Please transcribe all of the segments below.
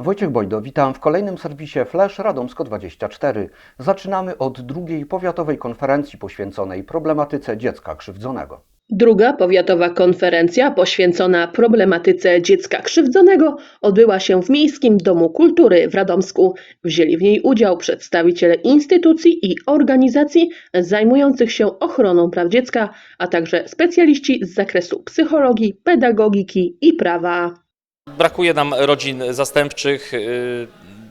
Wojciech Bojdo, witam w kolejnym serwisie Flash Radomsko24. Zaczynamy od drugiej powiatowej konferencji poświęconej problematyce dziecka krzywdzonego. Druga powiatowa konferencja poświęcona problematyce dziecka krzywdzonego odbyła się w Miejskim Domu Kultury w Radomsku. Wzięli w niej udział przedstawiciele instytucji i organizacji zajmujących się ochroną praw dziecka, a także specjaliści z zakresu psychologii, pedagogiki i prawa. Brakuje nam rodzin zastępczych, y,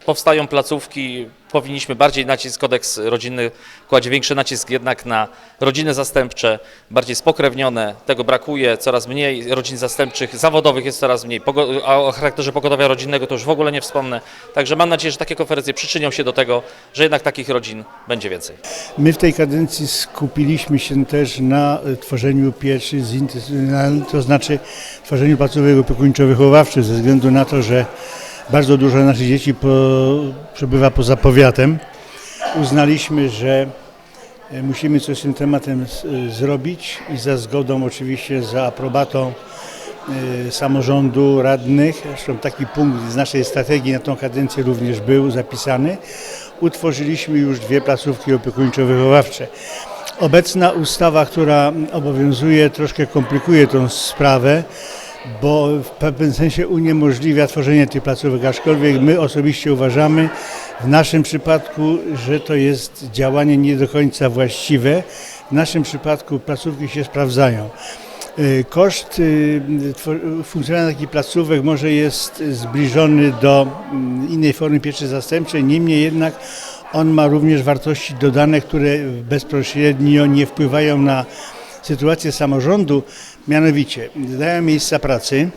powstają placówki, powinniśmy bardziej nacisk, kodeks rodzinny kładzie większy nacisk jednak na rodziny zastępcze, bardziej spokrewnione, tego brakuje, coraz mniej rodzin zastępczych, zawodowych jest coraz mniej, a o charakterze pogotowia rodzinnego to już w ogóle nie wspomnę, także mam nadzieję, że takie konferencje przyczynią się do tego, że jednak takich rodzin będzie więcej. My w tej kadencji skupiliśmy się też na e, tworzeniu pieczy zinstytucjonalnej, to znaczy tworzeniu placówek opiekuńczo-wychowawczych ze względu na to, że bardzo dużo naszych dzieci po, przebywa poza powiatem. Uznaliśmy, że e, musimy coś z tym tematem e, zrobić i za zgodą oczywiście, za aprobatą e, samorządu, radnych. Zresztą taki punkt z naszej strategii na tą kadencję również był zapisany. Utworzyliśmy już dwie placówki opiekuńczo-wychowawcze. Obecna ustawa, która obowiązuje, troszkę komplikuje tą sprawę, bo w pewnym sensie uniemożliwia tworzenie tych placówek, aczkolwiek my osobiście uważamy w naszym przypadku, że to jest działanie nie do końca właściwe. W naszym przypadku placówki się sprawdzają. Y, Koszt y, funkcjonowania takich placówek może jest zbliżony do mm, innej formy pieczy zastępczej, niemniej jednak on ma również wartości dodane, które bezpośrednio nie wpływają na sytuację samorządu, mianowicie dają miejsca pracy,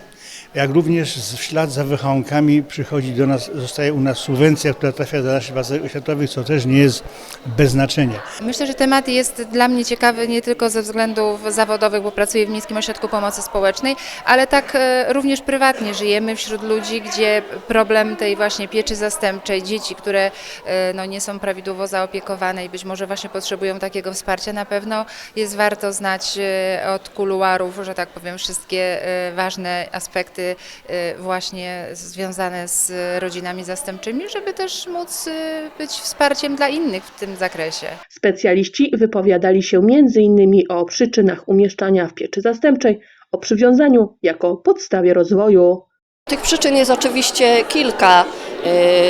jak również w ślad za wychałonkami przychodzi do nas, zostaje u nas subwencja, która trafia do naszych placówek oświatowych, co też nie jest bez znaczenia. Myślę, że temat jest dla mnie ciekawy nie tylko ze względów zawodowych, bo pracuję w Miejskim Ośrodku Pomocy Społecznej, ale tak e, również prywatnie żyjemy wśród ludzi, gdzie problem tej właśnie pieczy zastępczej, dzieci, które e, no, nie są prawidłowo zaopiekowane i być może właśnie potrzebują takiego wsparcia, na pewno jest warto znać e, od kuluarów, że tak powiem, wszystkie ważne aspekty e, właśnie związane z rodzinami zastępczymi, żeby też móc e, być wsparciem dla innych w tym zakresie. Specjaliści wypowiadali się m.in. o przyczynach umieszczania w pieczy zastępczej, o przywiązaniu jako podstawie rozwoju. Tych przyczyn jest oczywiście kilka.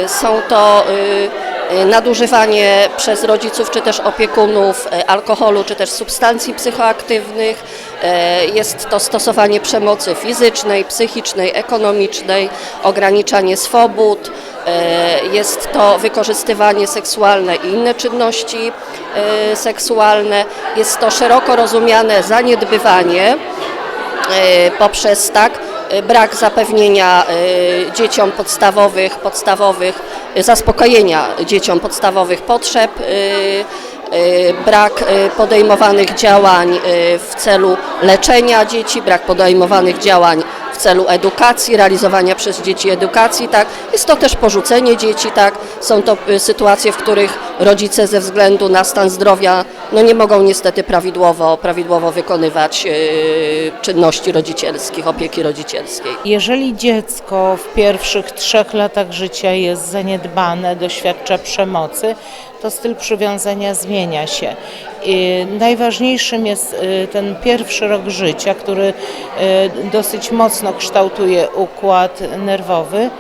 Y, Są to y, y, nadużywanie przez rodziców czy też opiekunów y, alkoholu czy też substancji psychoaktywnych. Y, Jest to stosowanie przemocy fizycznej, psychicznej, ekonomicznej, ograniczanie swobód. y, Jest to wykorzystywanie seksualne i inne czynności y, seksualne. Jest to szeroko rozumiane zaniedbywanie y, poprzez tak y, brak zapewnienia y, dzieciom podstawowych, podstawowych y, zaspokojenia dzieciom podstawowych potrzeb, brak podejmowanych działań w celu leczenia dzieci, brak podejmowanych działań w celu edukacji, realizowania przez dzieci edukacji, tak. Jest to też porzucenie dzieci, tak. Są to y, sytuacje, w których rodzice ze względu na stan zdrowia no nie mogą niestety prawidłowo, prawidłowo wykonywać y, czynności rodzicielskich, opieki rodzicielskiej. Jeżeli dziecko w pierwszych trzech latach życia jest zaniedbane, doświadcza przemocy, to styl przywiązania zmienia się. Najważniejszym jest y, ten pierwszy rok życia, który y, dosyć mocno kształtuje układ nerwowy.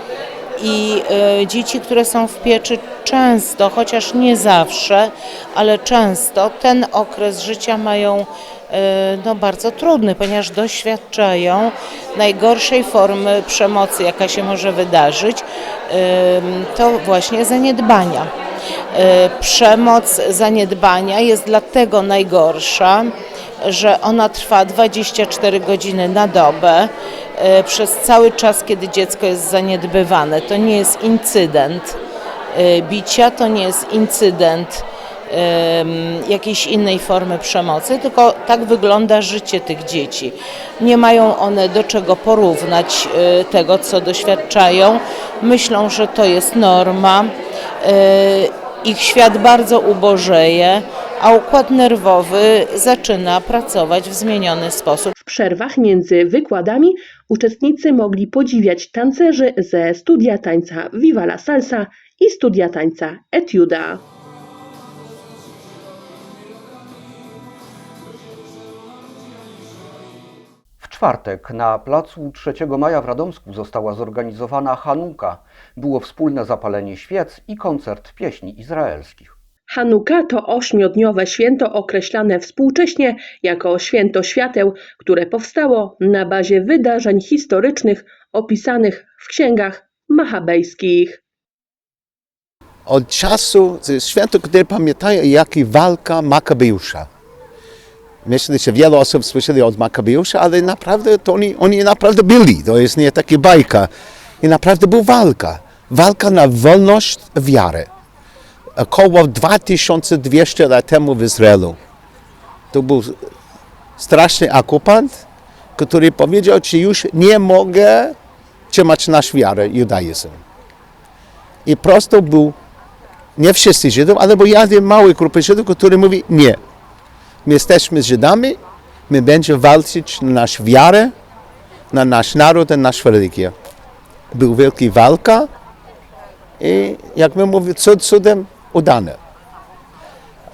I y, dzieci, które są w pieczy, często, chociaż nie zawsze, ale często ten okres życia mają no, bardzo trudny, ponieważ doświadczają najgorszej formy przemocy, jaka się może wydarzyć, to właśnie zaniedbania. Y, Przemoc zaniedbania jest dlatego najgorsza, że ona trwa 24 godziny na dobę y, przez cały czas, kiedy dziecko jest zaniedbywane. To nie jest incydent y, bicia, to nie jest incydent jakiejś innej formy przemocy, tylko tak wygląda życie tych dzieci. Nie mają one do czego porównać y, tego, co doświadczają. Myślą, że to jest norma. Y, Ich świat bardzo ubożeje. a układ nerwowy zaczyna pracować w zmieniony sposób. W przerwach między wykładami uczestnicy mogli podziwiać tancerzy ze studia tańca Viva la Salsa i studia tańca Etiuda. Czwartek na placu 3 Maja w Radomsku została zorganizowana Hanuka. Było wspólne zapalenie świec i koncert pieśni izraelskich. Hanuka to ośmiodniowe święto określane współcześnie jako święto świateł, które powstało na bazie wydarzeń historycznych opisanych w księgach machabejskich. od czasu, to jest święto, które pamiętają, jak i walka Makabeusza. Myślę, że wiele osób słyszeli od Makabeusza, ale naprawdę to oni, oni naprawdę byli. To jest nie taka bajka. I naprawdę była walka. Walka na wolność wiary. Około 2200 lat temu w Izraelu. To był straszny okupant, który powiedział, że już nie mogę trzymać nasz wiarę, judaizm. I prosto był nie wszyscy Żydów, ale był jeden mały grupy Żydów, który mówi nie. My jesteśmy Żydami, my będziemy walczyć na naszą wiarę, na nasz naród, na naszą religię. Był wielka walka i jak my mówimy, cud cudem udane.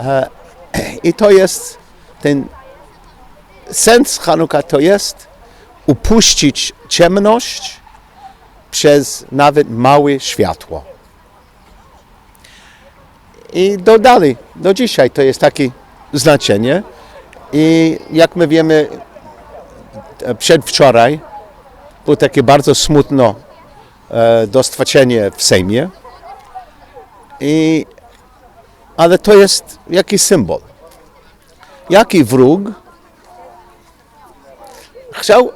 E, I to jest ten sens Hanuka to jest upuścić ciemność przez nawet małe światło. I do dalej, do dzisiaj to jest takie znaczenie. I jak my wiemy, e, przedwczoraj było takie bardzo smutno e, doświadczenie w Sejmie. I, ale to jest jakiś symbol. Jaki wróg chciał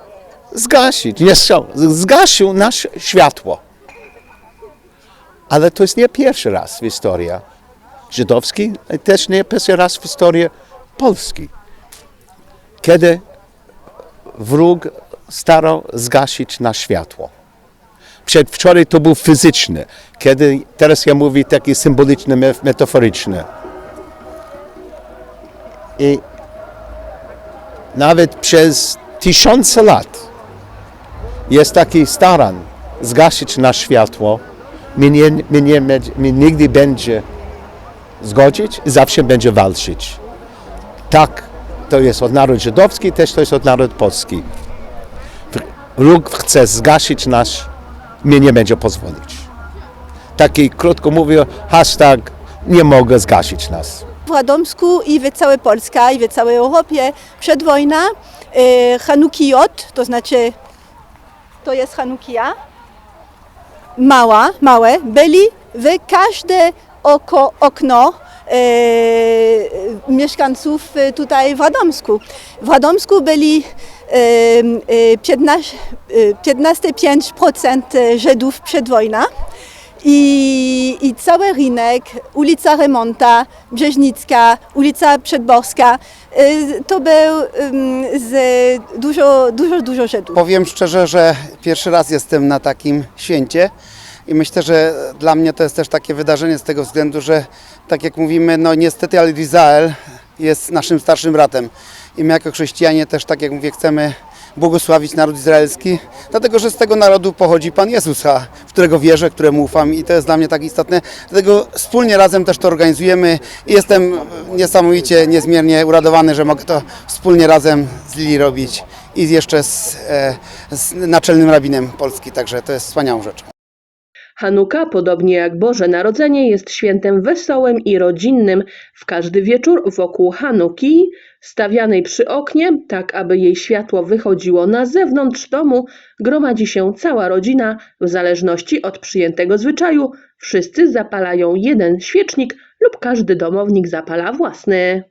zgasić, nie chciał, zgasił nasze światło. Ale to jest nie pierwszy raz w historii żydowskiej, ale też nie pierwszy raz w historii Polski, kiedy wróg starał zgasić na światło. Przedwczoraj to był fizyczny, kiedy teraz ja mówię taki symboliczny, me- metaforyczny. I nawet przez tysiące lat jest taki staran zgasić na światło. My, nie, nie, nigdy będzie zgodzić i zawsze będzie walczyć. Tak, to jest od naród żydowski, też to jest od naród polski. Wróg chce zgasić nasz, my nie będzie pozwolić. Taki krótko mówię, hashtag nie mogę zgasić nas. w Radomsku i w całej Polsce i w całej Europie przed wojną e, Hanukijot, to znaczy to jest Hanukia, mała, małe, byli w każde oko, okno e, mieszkańców e, tutaj w Radomsku. W Radomsku byli e, e, 15, e, 15% Żydów przed wojną. I, I cały rynek, ulica Remonta, Brzeźnicka, ulica Przedborska, to był z dużo, dużo, dużo Żydów. Powiem szczerze, że pierwszy raz jestem na takim święcie i myślę, że dla mnie to jest też takie wydarzenie z tego względu, że tak jak mówimy, no niestety ale Izrael jest naszym starszym bratem i my jako chrześcijanie też, tak jak mówię, chcemy błogosławić naród izraelski, dlatego że z tego narodu pochodzi Pan Jezus, w którego wierzę, któremu ufam i to jest dla mnie tak istotne. Dlatego wspólnie razem też to organizujemy i jestem niesamowicie, niezmiernie uradowany, że mogę to wspólnie razem z Lili robić i jeszcze z, e, z naczelnym rabinem Polski, także to jest wspaniałą rzeczą. Hanuka, podobnie jak Boże Narodzenie, jest świętem wesołym i rodzinnym. W każdy wieczór wokół Hanuki, stawianej przy oknie, tak aby jej światło wychodziło na zewnątrz domu, gromadzi się cała rodzina. W zależności od przyjętego zwyczaju, wszyscy zapalają jeden świecznik lub każdy domownik zapala własny.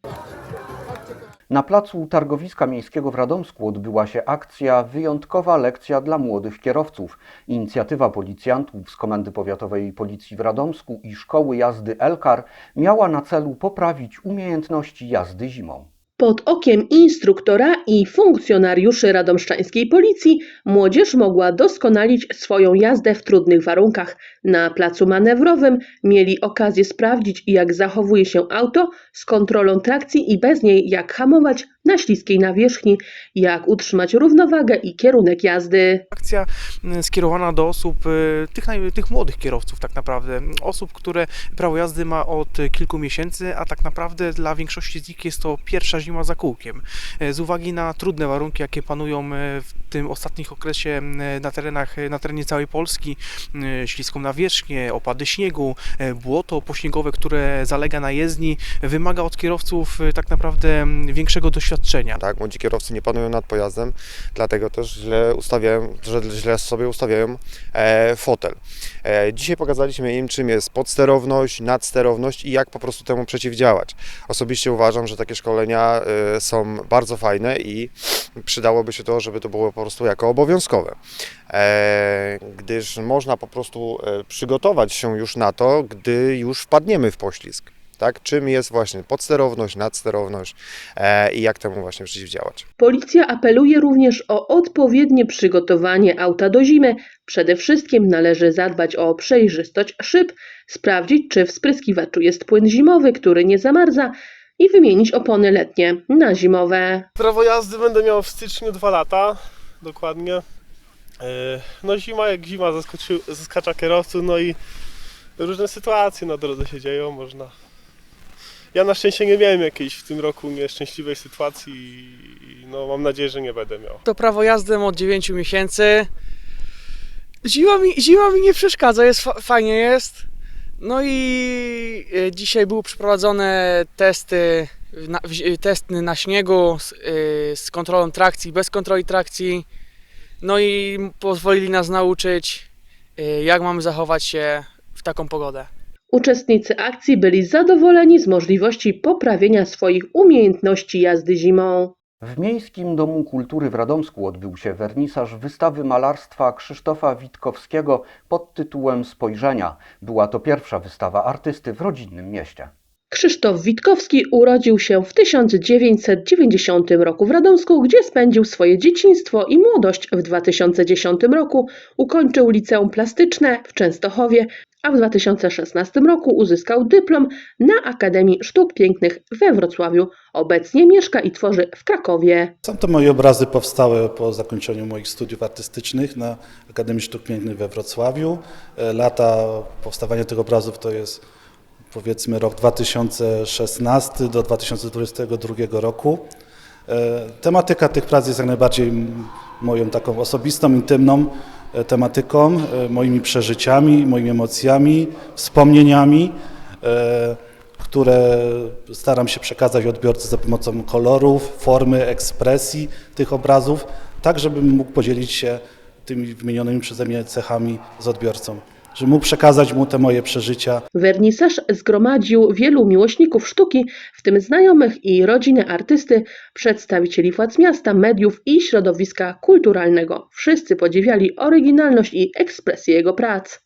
Na placu Targowiska Miejskiego w Radomsku odbyła się akcja Wyjątkowa lekcja dla młodych kierowców. Inicjatywa policjantów z Komendy Powiatowej Policji w Radomsku i Szkoły Jazdy Elkar miała na celu poprawić umiejętności jazdy zimą. Pod okiem instruktora i funkcjonariuszy radomszczańskiej policji młodzież mogła doskonalić swoją jazdę w trudnych warunkach. Na placu manewrowym mieli okazję sprawdzić, jak zachowuje się auto z kontrolą trakcji i bez niej, jak hamować na śliskiej nawierzchni, jak utrzymać równowagę i kierunek jazdy. Akcja mm, skierowana do osób, y, tych, naj- tych młodych kierowców tak naprawdę, osób, które prawo jazdy ma od y, kilku miesięcy, a tak naprawdę dla większości z nich jest to pierwsza zima za kółkiem. E, Z uwagi na trudne warunki, jakie panują w tym ostatnim okresie na terenach, na terenie całej Polski, śliską nawierzchnię, opady śniegu, błoto pośniegowe, które zalega na jezdni, wymaga od kierowców tak naprawdę m, większego doświadczenia. Tak, młodzi kierowcy nie panują nad pojazdem, dlatego też źle ustawiają, że źle sobie ustawiają e, fotel. E, dzisiaj pokazaliśmy im, czym jest podsterowność, nadsterowność i jak po prostu temu przeciwdziałać. Osobiście uważam, że takie szkolenia e, są bardzo fajne i przydałoby się to, żeby to było po prostu jako obowiązkowe. E, gdyż można po prostu e, przygotować się już na to, gdy już wpadniemy w poślizg. Tak? Czym jest właśnie podsterowność, nadsterowność e, i jak temu właśnie przeciwdziałać. Policja apeluje również o odpowiednie przygotowanie auta do zimy. Przede wszystkim należy zadbać o przejrzystość szyb, sprawdzić, czy w spryskiwaczu jest płyn zimowy, który nie zamarza i wymienić opony letnie na zimowe. Prawo jazdy będę miał w styczniu dwa lata, dokładnie. E, No zima jak zima zaskoczy, zaskacza kierowców, no i różne sytuacje na drodze się dzieją, można... Ja na szczęście nie miałem jakiejś w tym roku nieszczęśliwej sytuacji i no mam nadzieję, że nie będę miał. To prawo jazdy od 9 miesięcy. Zima mi, zima mi nie przeszkadza, jest fa- fajnie jest. No i e, dzisiaj były przeprowadzone testy, na, w- testy na śniegu z, e, z kontrolą trakcji, bez kontroli trakcji. No i pozwolili nas nauczyć, e, jak mamy zachować się w taką pogodę. Uczestnicy akcji byli zadowoleni z możliwości poprawienia swoich umiejętności jazdy zimą. W Miejskim Domu Kultury w Radomsku odbył się wernisaż wystawy malarstwa Krzysztofa Witkowskiego pod tytułem Spojrzenia. Była to pierwsza wystawa artysty w rodzinnym mieście. Krzysztof Witkowski urodził się w 1990 roku w Radomsku, gdzie spędził swoje dzieciństwo i młodość. W 2010 roku ukończył liceum plastyczne w Częstochowie, a w 2016 roku uzyskał dyplom na Akademii Sztuk Pięknych we Wrocławiu. Obecnie mieszka i tworzy w Krakowie. Są to moje obrazy powstałe po zakończeniu moich studiów artystycznych na Akademii Sztuk Pięknych we Wrocławiu. E, Lata powstawania tych obrazów to jest powiedzmy rok 2016 do 2022 roku. E, Tematyka tych prac jest jak najbardziej moją taką osobistą, intymną tematyką, e, moimi przeżyciami, moimi emocjami, wspomnieniami, e, które staram się przekazać odbiorcy za pomocą kolorów, formy, ekspresji tych obrazów, tak żebym mógł podzielić się tymi wymienionymi przeze mnie cechami z odbiorcą, żeby mógł przekazać mu te moje przeżycia, Wernisaż zgromadził wielu miłośników sztuki, w tym znajomych i rodzinę artysty, przedstawicieli władz miasta, mediów i środowiska kulturalnego. Wszyscy podziwiali oryginalność i ekspresję jego prac.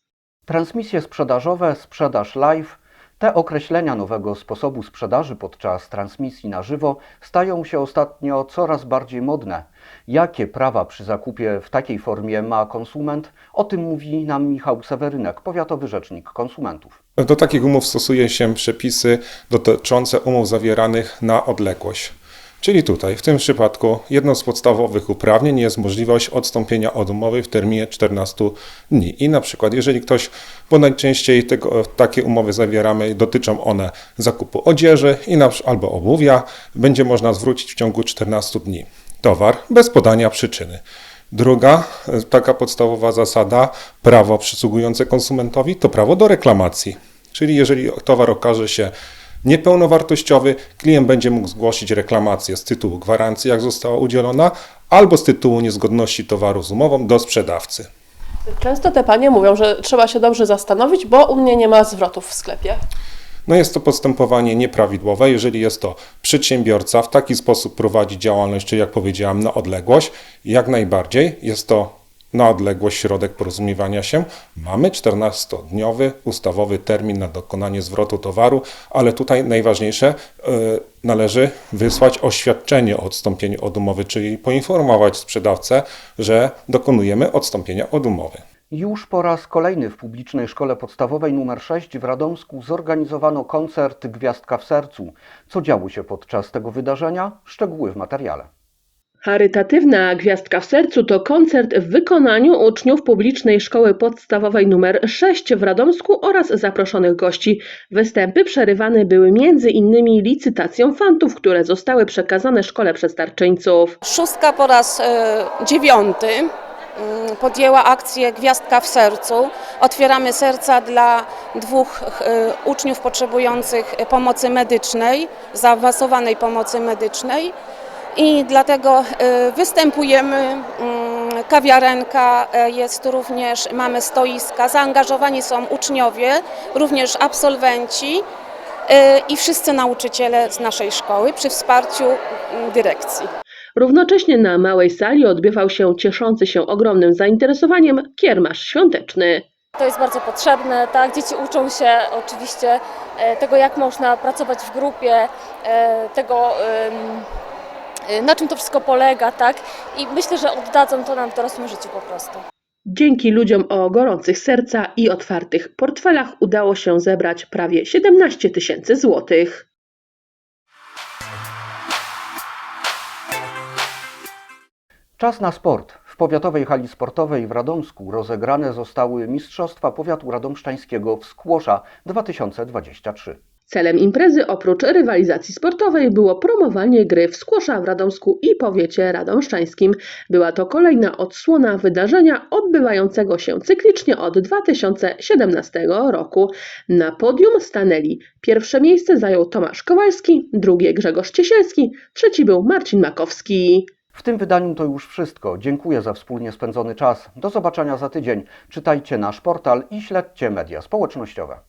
Transmisje sprzedażowe, sprzedaż live, te określenia nowego sposobu sprzedaży podczas transmisji na żywo stają się ostatnio coraz bardziej modne. Jakie prawa przy zakupie w takiej formie ma konsument? O tym mówi nam Michał Sewerynek, powiatowy rzecznik konsumentów. Do takich umów stosuje się przepisy dotyczące umów zawieranych na odległość. Czyli tutaj, w tym przypadku, jedną z podstawowych uprawnień jest możliwość odstąpienia od umowy w terminie 14 dni. I na przykład, jeżeli ktoś, bo najczęściej tego, takie umowy zawieramy, dotyczą one zakupu odzieży i na, albo obuwia, będzie można zwrócić w ciągu 14 dni towar bez podania przyczyny. Druga, e, taka podstawowa zasada, prawo przysługujące konsumentowi, to prawo do reklamacji. Czyli jeżeli towar okaże się niepełnowartościowy, klient będzie mógł zgłosić reklamację z tytułu gwarancji, jak została udzielona, albo z tytułu niezgodności towaru z umową do sprzedawcy. Często te panie mówią, że trzeba się dobrze zastanowić, bo u mnie nie ma zwrotów w sklepie. No jest to postępowanie nieprawidłowe, jeżeli jest to przedsiębiorca w taki sposób prowadzi działalność, czy jak powiedziałem, na odległość, jak najbardziej jest to na odległość środek porozumiewania się. Mamy 14-dniowy ustawowy termin na dokonanie zwrotu towaru, ale tutaj najważniejsze, yy, należy wysłać oświadczenie o odstąpieniu od umowy, czyli poinformować sprzedawcę, że dokonujemy odstąpienia od umowy. Już po raz kolejny w publicznej szkole podstawowej nr 6 w Radomsku zorganizowano koncert Gwiazdka w sercu. Co działo się podczas tego wydarzenia? Szczegóły w materiale. Charytatywna Gwiazdka w Sercu to koncert w wykonaniu uczniów publicznej szkoły podstawowej nr 6 w Radomsku oraz zaproszonych gości. Występy przerywane były między innymi licytacją fantów, które zostały przekazane szkole przez darczyńców. Szóstka po raz e, dziewiąty mm, podjęła akcję Gwiazdka w sercu. Otwieramy serca dla dwóch e, uczniów potrzebujących pomocy medycznej, zaawansowanej pomocy medycznej. I dlatego e, występujemy, mm, kawiarenka e, jest również, mamy stoiska, zaangażowani są uczniowie, również absolwenci e, i wszyscy nauczyciele z naszej szkoły przy wsparciu mm, dyrekcji. Równocześnie na małej sali odbywał się cieszący się ogromnym zainteresowaniem kiermasz świąteczny. To jest bardzo potrzebne, tak? Dzieci uczą się oczywiście e, tego, jak można pracować w grupie, e, tego, na czym to wszystko polega, tak? I myślę, że oddadzą to nam w dorosłym życiu po prostu. Dzięki ludziom o gorących serca i otwartych portfelach udało się zebrać prawie 17 tysięcy złotych. Czas na sport. W powiatowej hali sportowej w Radomsku rozegrane zostały Mistrzostwa Powiatu Radomszczańskiego w Skłosza 2023. Celem imprezy oprócz rywalizacji sportowej było promowanie gry w skłosza w Radomsku i powiecie radomszczańskim. Była to kolejna odsłona wydarzenia odbywającego się cyklicznie od 2017 roku. Na podium stanęli. Pierwsze miejsce zajął Tomasz Kowalski, drugie Grzegorz Ciesielski, trzeci był Marcin Makowski. W tym wydaniu to już wszystko. Dziękuję za wspólnie spędzony czas. Do zobaczenia za tydzień. Czytajcie nasz portal i śledźcie media społecznościowe.